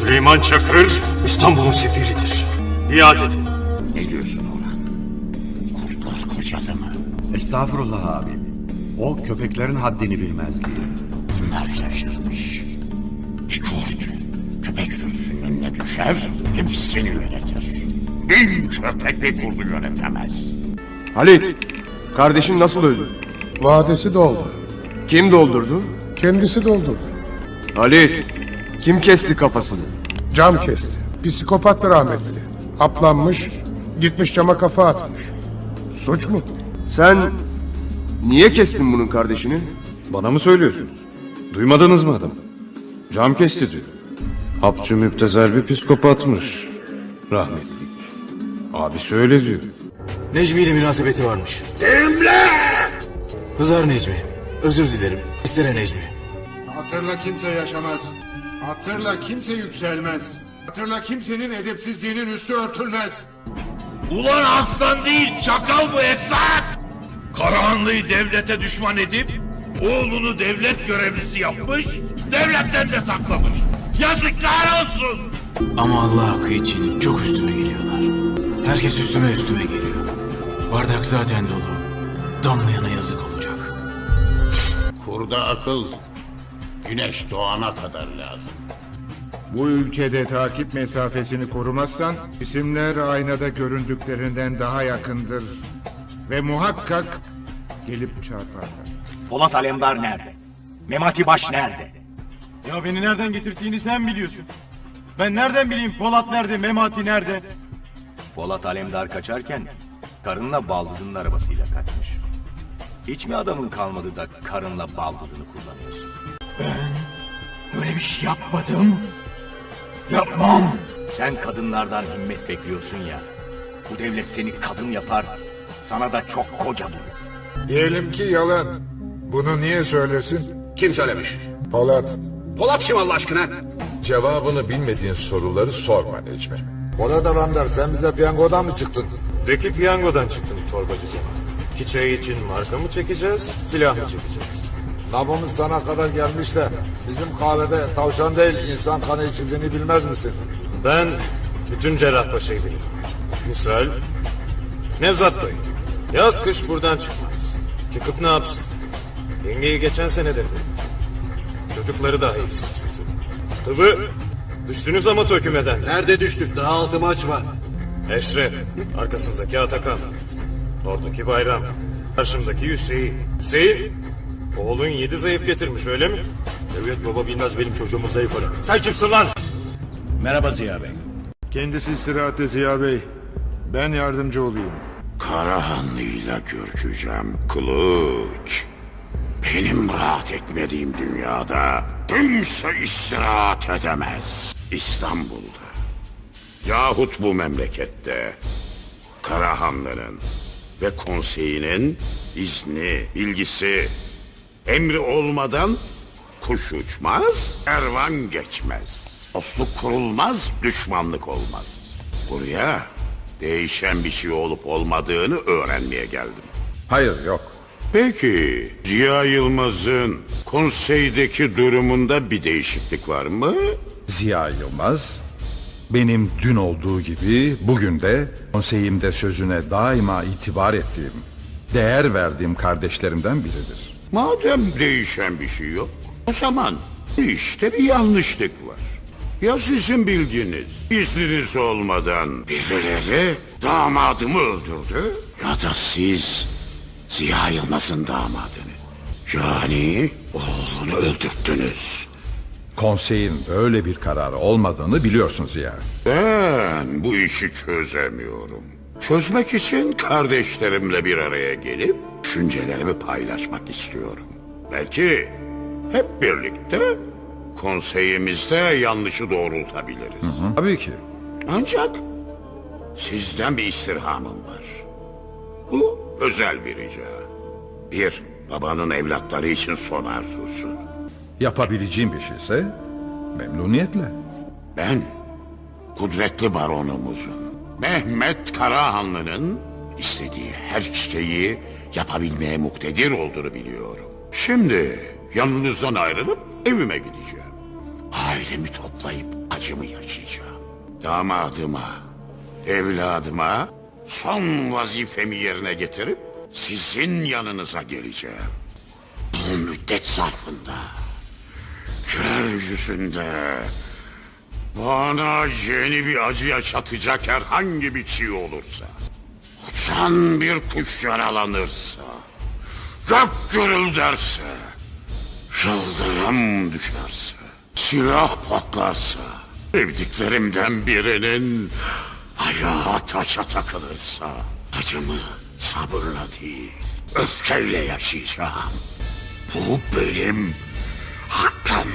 Süleyman Çakır İstanbul'un sefiridir. Biat edin. Ne diyorsun Orhan? Kurtlar kocadı mı? Estağfurullah abi. O köpeklerin haddini bilmez diye. Bunlar şaşırmış. Bir kurt köpek sürüsünün önüne düşer, hepsini yönetir. Bin köpek bir kurdu yönetemez. Halit, kardeşin nasıl öldü? Vadesi doldu. Kim doldurdu? Kendisi doldurdu. Halit, kim kesti kafasını? Cam kesti. Psikopattı rahmetli. Haplanmış, gitmiş cama kafa atmış. Suç mu? Sen niye kestin bunun kardeşini? Bana mı söylüyorsunuz? Duymadınız mı adamı? Cam kesti diyor. Hapçı müptezel bir psikopatmış. Rahmetlik. Abisi öyle diyor. Necmi ile münasebeti varmış. Kimle? Hızar Necmi. Özür dilerim. İstere Necmi. Hatırla kimse yaşamaz. Hatırla kimse yükselmez. Hatırla kimsenin edepsizliğinin üstü örtülmez. Ulan aslan değil çakal bu Esat. Karahanlı'yı devlete düşman edip oğlunu devlet görevlisi yapmış, devletten de saklamış. Yazıklar olsun. Ama Allah hakkı için çok üstüme geliyorlar. Herkes üstüme üstüme geliyor. Bardak zaten dolu. Damlayana yazık olacak. Kurda akıl, güneş doğana kadar lazım. Bu ülkede takip mesafesini korumazsan isimler aynada göründüklerinden daha yakındır. Ve muhakkak gelip çarparlar. Polat Alemdar nerede? Memati Baş nerede? Ya beni nereden getirdiğini sen biliyorsun. Ben nereden bileyim Polat nerede, Memati nerede? Polat Alemdar kaçarken karınla baldızının arabasıyla kaçmış. Hiç mi adamın kalmadı da karınla baldızını kullanıyorsun? Böyle bir şey yapmadım. Yapmam. Sen kadınlardan himmet bekliyorsun ya. Bu devlet seni kadın yapar. Sana da çok koca bulur. Diyelim ki yalan. Bunu niye söylesin? Kim söylemiş? Polat. Polat kim Allah aşkına? Cevabını bilmediğin soruları sorma Necmi. Polat Alemdar sen bize piyangodan mı çıktın? Deki piyangodan çıktım torbacı cemaat. Çiçeği için marka mı çekeceğiz, silah mı çekeceğiz? Nabımız sana kadar gelmiş de bizim kahvede tavşan değil insan kanı içildiğini bilmez misin? Ben bütün Cerrahpaşa'yı bilirim. Misal, Nevzat Bey. Yaz kış buradan çıkmaz. Çıkıp ne yapsın? Yengeyi geçen sene defnetti. Çocukları dahi hepsi çıktı. Tıbı, düştünüz ama tökümeden. Nerede düştük? Daha altı maç var. Eşref, arkasındaki Atakan. Oradaki Bayram. Karşımdaki Hüseyin. Hüseyin, oğlun yedi zayıf getirmiş öyle mi? Evet baba bilmez benim çocuğumun zayıfını. Sen kimsin lan? Merhaba Ziya Bey. Kendisi istirahate Ziya Bey. Ben yardımcı olayım. Karahanlı'yla görüşeceğim kılıç. Benim rahat etmediğim dünyada kimse istirahat edemez. İstanbul'da yahut bu memlekette Karahanlı'nın ve konseyinin izni, bilgisi, emri olmadan kuş uçmaz, ervan geçmez. Dostluk kurulmaz, düşmanlık olmaz. Buraya değişen bir şey olup olmadığını öğrenmeye geldim. Hayır yok. Peki Ziya Yılmaz'ın konseydeki durumunda bir değişiklik var mı? Ziya Yılmaz, benim dün olduğu gibi bugün de konseyimde sözüne daima itibar ettiğim, değer verdiğim kardeşlerimden biridir. Madem değişen bir şey yok, o zaman işte bir yanlışlık var. Ya sizin bilginiz, izniniz olmadan birileri damadımı öldürdü ya da siz Ziya Yılmaz'ın damadını. Yani oğlunu öldürttünüz. Konseyin böyle bir kararı olmadığını biliyorsun Ziya. Ben bu işi çözemiyorum. Çözmek için kardeşlerimle bir araya gelip düşüncelerimi paylaşmak istiyorum. Belki hep birlikte konseyimizde yanlışı doğrultabiliriz. Tabii ki. Ancak sizden bir istirhamım var. Bu özel bir rica. Bir, babanın evlatları için son arzusu. Yapabileceğim bir şeyse memnuniyetle. Ben kudretli baronumuzun Mehmet Karahanlı'nın istediği her şeyi yapabilmeye muktedir olduğunu biliyorum. Şimdi yanınızdan ayrılıp evime gideceğim. Ailemi toplayıp acımı yaşayacağım. Damadıma, evladıma son vazifemi yerine getirip sizin yanınıza geleceğim. Bu müddet zarfında yeryüzünde bana yeni bir acı yaşatacak herhangi bir şey olursa, uçan bir kuş yaralanırsa, gök gürülderse, yıldırım düşerse, silah patlarsa, sevdiklerimden birinin ayağı taşa takılırsa, acımı sabırla değil, öfkeyle yaşayacağım. Bu benim hakkım.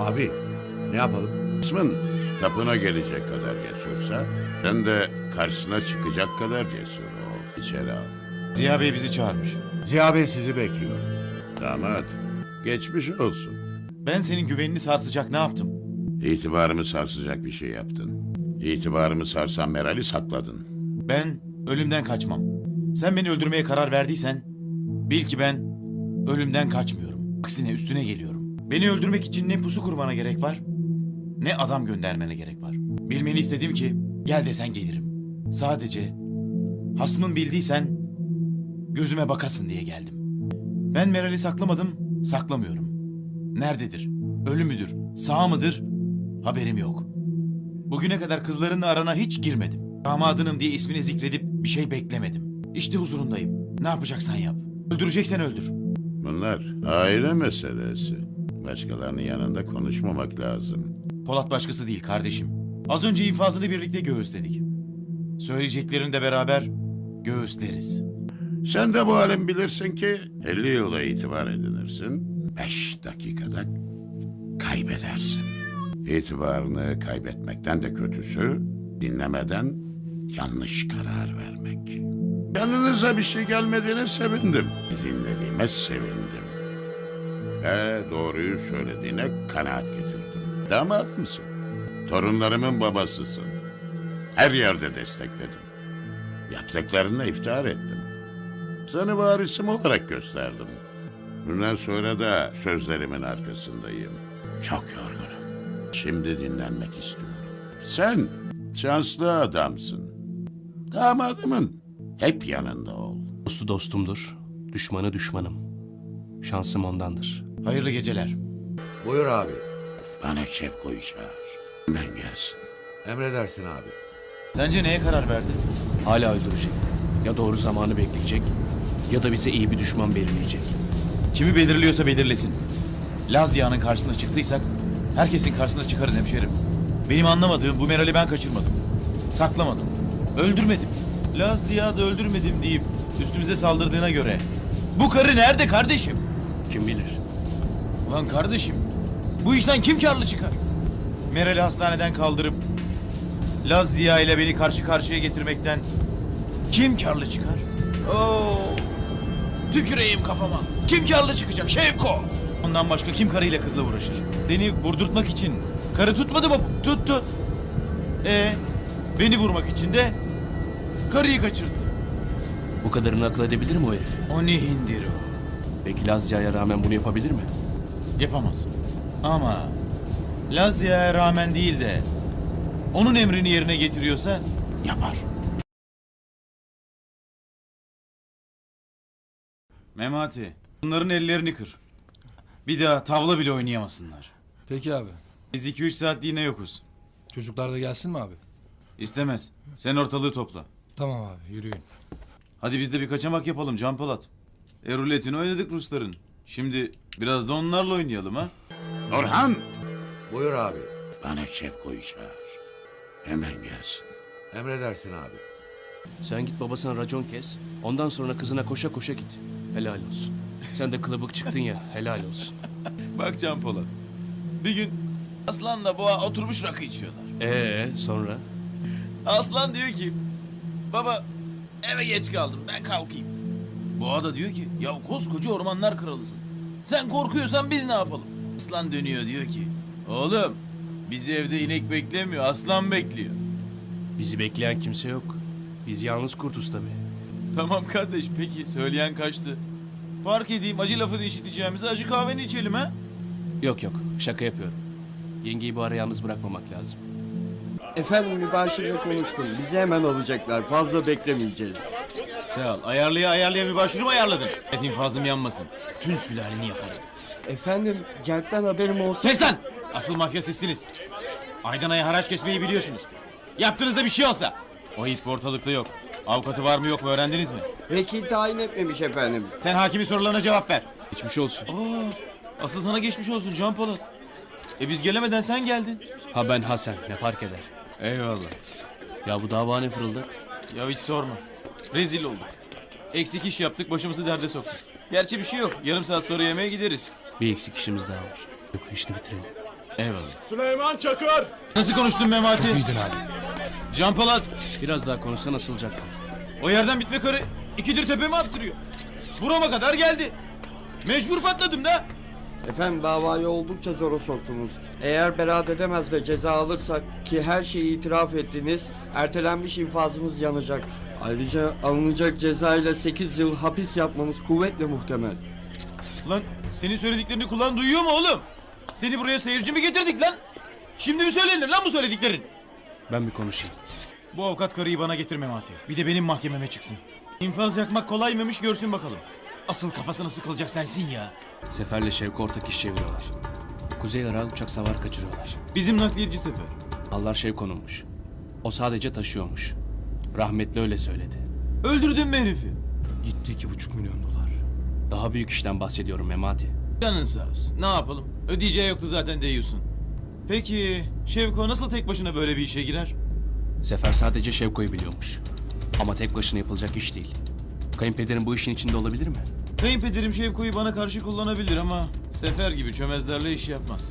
Abi ne yapalım? Kısmın kapına gelecek kadar cesursa, sen de karşısına çıkacak kadar cesur ol. İçeri al. Ziya Bey bizi çağırmış. Ziya Bey sizi bekliyor. Damat, geçmiş olsun. Ben senin güvenini sarsacak ne yaptım? İtibarımı sarsacak bir şey yaptın. İtibarımı sarsan Meral'i sakladın. Ben ölümden kaçmam. Sen beni öldürmeye karar verdiysen bil ki ben ölümden kaçmıyorum. Aksine üstüne geliyorum. Beni öldürmek için ne pusu kurmana gerek var ne adam göndermene gerek var. Bilmeni istedim ki gel desen gelirim. Sadece hasmın bildiysen gözüme bakasın diye geldim. Ben Meral'i saklamadım, saklamıyorum. Nerededir? Ölü müdür? Sağ mıdır? Haberim yok. Bugüne kadar kızlarınla arana hiç girmedim. Damadınım diye ismini zikredip bir şey beklemedim. İşte huzurundayım. Ne yapacaksan yap. Öldüreceksen öldür. Bunlar aile meselesi. Başkalarının yanında konuşmamak lazım. Polat başkası değil kardeşim. Az önce infazını birlikte göğüsledik. Söyleyeceklerini de beraber göğüsleriz. Sen de bu alem bilirsin ki 50 yıla itibar edinirsin. 5 dakikada kaybedersin. İtibarını kaybetmekten de kötüsü dinlemeden yanlış karar vermek. Yanınıza bir şey gelmediğine sevindim. Dinlediğime sevindim. Ve doğruyu söylediğine kanaat getirdim. Damadımsın. Torunlarımın babasısın. Her yerde destekledim. Yaptıklarına iftihar ettim. Seni varisim olarak gösterdim. Bundan sonra da sözlerimin arkasındayım. Çok yorgunum. Şimdi dinlenmek istiyorum. Sen şanslı adamsın. Damadımın hep yanında ol. Dostu dostumdur, düşmanı düşmanım. Şansım ondandır. Hayırlı geceler. Buyur abi. Bana Çepko'yu çağır. Ben gelsin. Emredersin abi. Sence neye karar verdin? Hala öldürecek. Ya doğru zamanı bekleyecek ya da bize iyi bir düşman belirleyecek. Kimi belirliyorsa belirlesin. Laz Ziya'nın karşısına çıktıysak herkesin karşısına çıkarız hemşerim. Benim anlamadığım bu Meral'i ben kaçırmadım. Saklamadım. Öldürmedim. Laz Ziya da öldürmedim deyip üstümüze saldırdığına göre bu karı nerede kardeşim? Kim bilir? Ulan kardeşim bu işten kim karlı çıkar? Meral'i hastaneden kaldırıp Laz Ziya ile beni karşı karşıya getirmekten kim karlı çıkar? Oo, tüküreyim kafama. Kim karlı çıkacak Şevko? Ondan başka kim karıyla kızla uğraşır? Beni vurdurtmak için karı tutmadı mı? Tuttu. E beni vurmak için de karıyı kaçırdı. Bu kadarını akıl edebilir mi o herif? O ne hindir o? Peki Lazya'ya rağmen bunu yapabilir mi? Yapamaz. Ama Lazya'ya rağmen değil de onun emrini yerine getiriyorsa yapar. Memati, bunların ellerini kır. Bir daha tavla bile oynayamasınlar. Peki abi. Biz 2-3 saatliğine yokuz. Çocuklar da gelsin mi abi? İstemez. Sen ortalığı topla. Tamam abi yürüyün. Hadi biz de bir kaçamak yapalım Can Polat. E ruletini oynadık Rusların. Şimdi biraz da onlarla oynayalım ha. Orhan! Buyur abi. Bana Çepko'yu çağır. Hemen gelsin. Emredersin abi. Sen git babasına racon kes. Ondan sonra kızına koşa koşa git. Helal olsun. Sen de kılıbık çıktın ya helal olsun. Bak Can Polat. Bir gün Aslan'la Boğa oturmuş rakı içiyorlar. Ee sonra? Aslan diyor ki baba eve geç kaldım ben kalkayım. Boğa da diyor ki ya koskoca ormanlar kralısın. Sen korkuyorsan biz ne yapalım? Aslan dönüyor diyor ki oğlum bizi evde inek beklemiyor aslan bekliyor. Bizi bekleyen kimse yok. Biz yalnız kurtuz tabii. Tamam kardeş peki söyleyen kaçtı. Fark edeyim acı lafını işiteceğimize acı kahveni içelim ha. Yok yok şaka yapıyorum. Yengeyi bu ara yalnız bırakmamak lazım. Efendim mübaşirle konuştum. Bizi hemen alacaklar. Fazla beklemeyeceğiz. Sağ ol. Ayarlıya ayarlıya mübaşiri mi ayarladın? Et infazım yanmasın. Tüm sülaleni yakarım. Efendim Celp'ten haberim olsa... Kes lan! Asıl mafya sizsiniz. Aydan aya haraç kesmeyi biliyorsunuz. Yaptığınızda bir şey olsa. O it bu ortalıkta yok. Avukatı var mı yok mu öğrendiniz mi? Vekil tayin etmemiş efendim. Sen hakimin sorularına cevap ver. Geçmiş olsun. Oo, asıl sana geçmiş olsun Can Polat. E biz gelemeden sen geldin. Ha ben ha sen ne fark eder? Eyvallah. Ya bu dava ne fırıldak? Ya hiç sorma. Rezil olduk. Eksik iş yaptık başımızı derde soktuk. Gerçi bir şey yok. Yarım saat sonra yemeğe gideriz. Bir eksik işimiz daha var. Yok işini bitirelim. Eyvallah. Süleyman Çakır! Nasıl konuştun Memati? Duydun abi. Can Polat. Biraz daha konuşsa nasılacaktı? O yerden bitme karı ikidir tepeme attırıyor. Burama kadar geldi. Mecbur patladım da. Efendim davayı oldukça zora soktunuz. Eğer beraat edemez ve ceza alırsak ki her şeyi itiraf ettiniz, ertelenmiş infazınız yanacak. Ayrıca alınacak ceza ile 8 yıl hapis yapmanız kuvvetle muhtemel. Lan senin söylediklerini kulağın duyuyor mu oğlum? Seni buraya seyirci mi getirdik lan? Şimdi mi söylenir lan bu söylediklerin? Ben bir konuşayım. Bu avukat karıyı bana getir Memati. Bir de benim mahkememe çıksın. İnfaz yakmak kolay mıymış görsün bakalım. Asıl kafasına sıkılacak sensin ya. Sefer'le Şevko ortak iş çeviriyorlar. Kuzey Irak'a uçak savar kaçırıyorlar. Bizim nakliyeci sefer. Mallar Şevko'nunmuş. O sadece taşıyormuş. Rahmetli öyle söyledi. Öldürdün mü herifi? Gitti iki buçuk milyon dolar. Daha büyük işten bahsediyorum Memati. Canın sağ olsun. Ne yapalım? Ödeyeceği yoktu zaten deyiyorsun. Peki Şevko nasıl tek başına böyle bir işe girer? Sefer sadece Şevko'yu biliyormuş. Ama tek başına yapılacak iş değil. Kayınpederin bu işin içinde olabilir mi? Kayınpederim Şevko'yu bana karşı kullanabilir ama Sefer gibi çömezlerle iş yapmaz.